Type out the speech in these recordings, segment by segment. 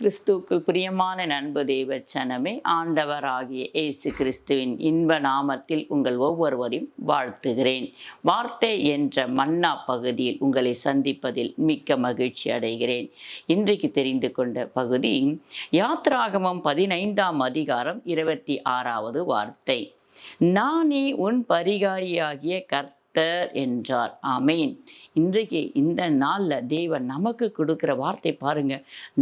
கிறிஸ்துவுக்கு பிரியமான நண்பு தேவ சனமே ஆண்டவராகிய இயேசு கிறிஸ்துவின் இன்ப நாமத்தில் உங்கள் ஒவ்வொருவரையும் வாழ்த்துகிறேன். வார்த்தை என்ற மன்னா பகுதியில் உங்களை சந்திப்பதில் மிக்க மகிழ்ச்சி அடைகிறேன். இன்றைக்கு தெரிந்து கொண்ட பகுதி யாத்ராகமம் பதினைந்தாம் அதிகாரம் இருபத்தி ஆறாவது வார்த்தை. நானே உன் பரிகாரியாகிய கர்த்தர் என்றார். ஆமேன். இன்றைக்கு இந்த நாளில் தேவன் நமக்கு கொடுக்குற வார்த்தை பாருங்க.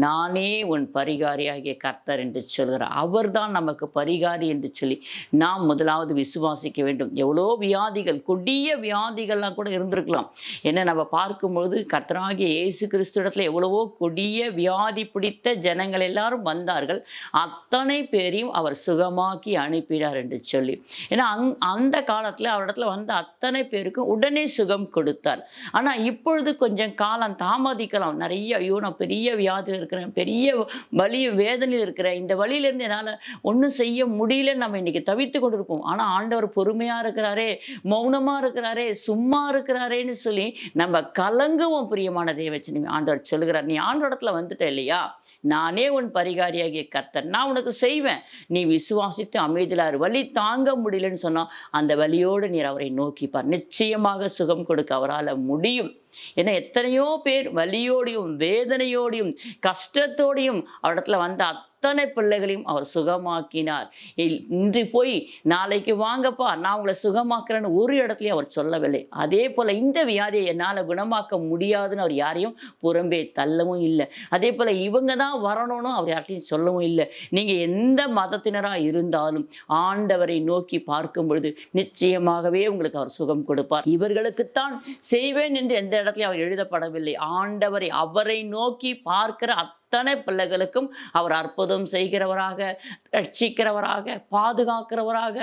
நானே உன் பரிகாரியாகிய கர்த்தர் என்று சொல்கிறார் அவர்தான் நமக்கு பரிகாரி என்று சொல்லி நாம் முதலாவது விசுவாசிக்க வேண்டும். எவ்வளோ வியாதிகள் கொடிய வியாதிகள்லாம் கூட இருந்திருக்கலாம். ஏன்னா நம்ம பார்க்கும்பொழுது கர்த்தராகிய இயேசு கிறிஸ்து இடத்துல எவ்வளவோ கொடிய வியாதி பிடித்த ஜனங்கள் எல்லாரும் வந்தார்கள். அத்தனை பேரையும் அவர் சுகமாக்கி அனுப்பினார் என்று சொல்லி. ஏன்னா அங் அந்த காலத்தில் அவரிடத்துல வந்த அத்தனை பேர் பேருக்கும் உடனே சுகம் கொடுத்தார். ஆனால் இப்பொழுது கொஞ்சம் காலம் தாமதிக்கலாம். நிறைய ஐயோ நான் பெரிய வியாதியில் இருக்கிறேன். பெரிய வலி வேதனையில் இருக்கிறேன். இந்த வழியிலேருந்து என்னால் ஒன்றும் செய்ய முடியலன்னு நம்ம இன்றைக்கி தவித்து கொண்டிருப்போம். ஆனால் ஆண்டவர் பொறுமையாக இருக்கிறாரே மௌனமாக இருக்கிறாரே சும்மா இருக்கிறாரேன்னு சொல்லி நம்ம கலங்குவோம் பிரியமான தேவச்சனி ஆண்டவர் சொல்கிறார் நீ ஆண்டோடத்தில் வந்துட்ட இல்லையா? நானே உன் பரிகாரியாகிய கர்த்தர். நான் உனக்கு செய்வேன். நீ விசுவாசித்து அமைதியிலார் வலி தாங்க முடியலன்னு சொன்னால் அந்த வலியோடு நீர் அவரை நோக்கிப்பார். நிச்சயமாக சுகம் கொடுக்க அவரால் முடியும். ஏன்னா எத்தனையோ பேர் வலியோடையும் வேதனையோடையும் கஷ்டத்தோடையும் அவரிடத்துல வந்த அத்தனை பிள்ளைகளையும் அவர் சுகமாக்கினார். இன்று போய் நாளைக்கு வாங்கப்பா நான் உங்களை சுகமாக்குறேன்னு ஒரு இடத்துலையும் அவர் சொல்லவில்லை. அதே போல் இந்த வியாதியை என்னால் குணமாக்க முடியாதுன்னு அவர் யாரையும் புறம்பே தள்ளவும் இல்லை. அதே போல் இவங்க தான் வரணும்னு அவர் யார்ட்டையும் சொல்லவும் இல்லை. நீங்கள் எந்த மதத்தினராக இருந்தாலும் ஆண்டவரை நோக்கி பார்க்கும் பொழுது நிச்சயமாகவே உங்களுக்கு அவர் சுகம் கொடுப்பார். இவர்களுக்குத்தான் செய்வேன் என்று எந்த இடத்துலையும் அவர் எழுதப்படவில்லை. ஆண்டவரை அவரை நோக்கி பார்க்கிற அத்தனை பிள்ளைகளுக்கும் அவர் அற்புதம் செய்கிறவராக ரட்சிக்கிறவராக பாதுகாக்கிறவராக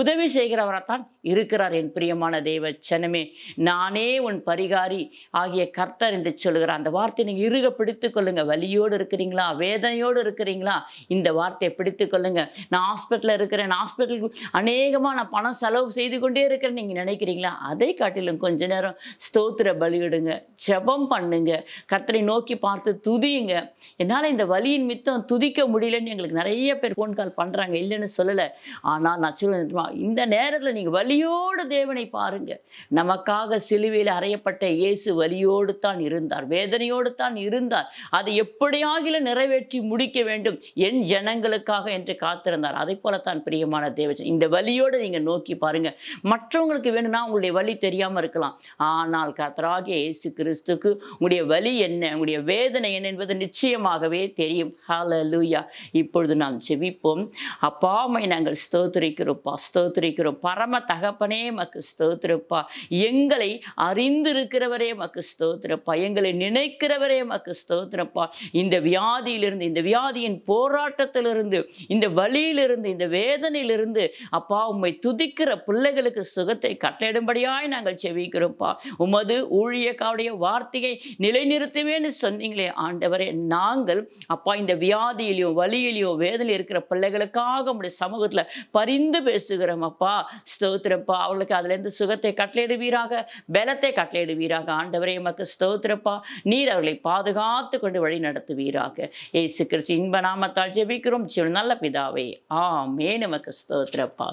உதவி செய்கிறவராக தான் இருக்கிறார் என் பிரியமான தெய்வ சனமே நானே உன் பரிகாரி ஆகிய கர்த்தர் என்று சொல்கிறார் அந்த வார்த்தையை நீங்கள் இருக பிடித்து கொள்ளுங்கள் வலியோடு இருக்கிறீங்களா? வேதனையோடு இருக்கிறீங்களா? இந்த வார்த்தையை பிடித்து கொள்ளுங்கள் நான் ஹாஸ்பிட்டலில் இருக்கிறேன். ஹாஸ்பிட்டலுக்கு அநேகமாக நான் பணம் செலவு செய்து கொண்டே இருக்கிறேன். நீங்கள் நினைக்கிறீங்களா? அதை காட்டிலும் கொஞ்ச நேரம் ஸ்தோத்திர பலியிடுங்க. ஜெபம் பண்ணுங்க. கர்த்தரை நோக்கி பார்த்து துதியுங்க. என்னால் இந்த வலியின் மித்தம் துதிக்க முடியலன்னு எங்களுக்கு நிறைய பேர் ஃபோன் கால் பண்ணுறாங்க இல்லைன்னு சொல்லலை. ஆனால் நான் சொல்லுவேன் இந்த நேரத்தில் நீங்கள் வலியோடு தேவனை பாருங்க. நமக்காக சிலுவையில் அறையப்பட்ட இயேசு வலியோடு தான் இருந்தார் வேதனையோடு தான் இருந்தார். அதை எப்படியாகிலும் நிறைவேற்றி முடிக்க வேண்டும். என் ஜனங்களுக்காக என்று காத்திருந்தார். அதை போலத்தான் பிரியமான தேவச்சன் இந்த வலியோடு நீங்கள் நோக்கி பாருங்க. மற்றவங்களுக்கு வேணும்னா உங்களுடைய வலி தெரியாமல் இருக்கலாம். ஆனால் கத்தராகிய இயேசு கிறிஸ்துக்கு உங்களுடைய வலி என்ன உங்களுடைய வேதனை என்ன என்பது நிச்சயமாகவே தெரியும். ஹalleluya இப்பொழுது நாம் செவிப்போம் அப்பாமை நாங்கள் ஸ்தோத்திரிக்கிறோப்பா ஸ்தோத்திரிக்கிறோம். பரம தகப்பனே மக்கு ஸ்தோத்திரப்பா. எங்களை அறிந்திருக்கிறவரே மக்கு ஸ்தோத்திரப்பா. எங்களை நினைக்கிறவரே மக்கு ஸ்தோத்திரப்பா. இந்த வியாதியிலிருந்து இந்த வியாதியின் போராட்டத்திலிருந்து இந்த வழியிலிருந்து இந்த வேதனையிலிருந்து அப்பா உம்மை துதிக்கிற பிள்ளைகளுக்கு சுகத்தை கட்டளிடும்படியாய் நாங்கள் செவிக்கிறோம்ப்பா உமது ஊழியக்காவுடைய வார்த்தையை நிலைநிறுத்துவேன்னு சொன்னீங்களே ஆண்டவரே நான் நாங்கள் அப்பா இந்த வியாதியிலையும் வழியிலையும் வேதனையில் இருக்கிற பிள்ளைகளுக்காக உங்களுடைய சமூகத்தில் பரிந்து பேசுகிறோம் அப்பா. ஸ்தோத்திரப்பா. அவளுக்கு அதுலேருந்து சுகத்தை கட்டளையிடுவீராக பலத்தை கட்டளையிடுவீராக. ஆண்டவரே எமக்கு ஸ்தோத்திரப்பா. நீர் அவர்களை பாதுகாத்து கொண்டு வழி நடத்துவீராக. ஏசு கிறிஸ்து இன்ப நாமத்தால் ஜெபிக்கிறோம். நல்ல பிதாவே. ஆமே நமக்கு ஸ்தோத்திரப்பா.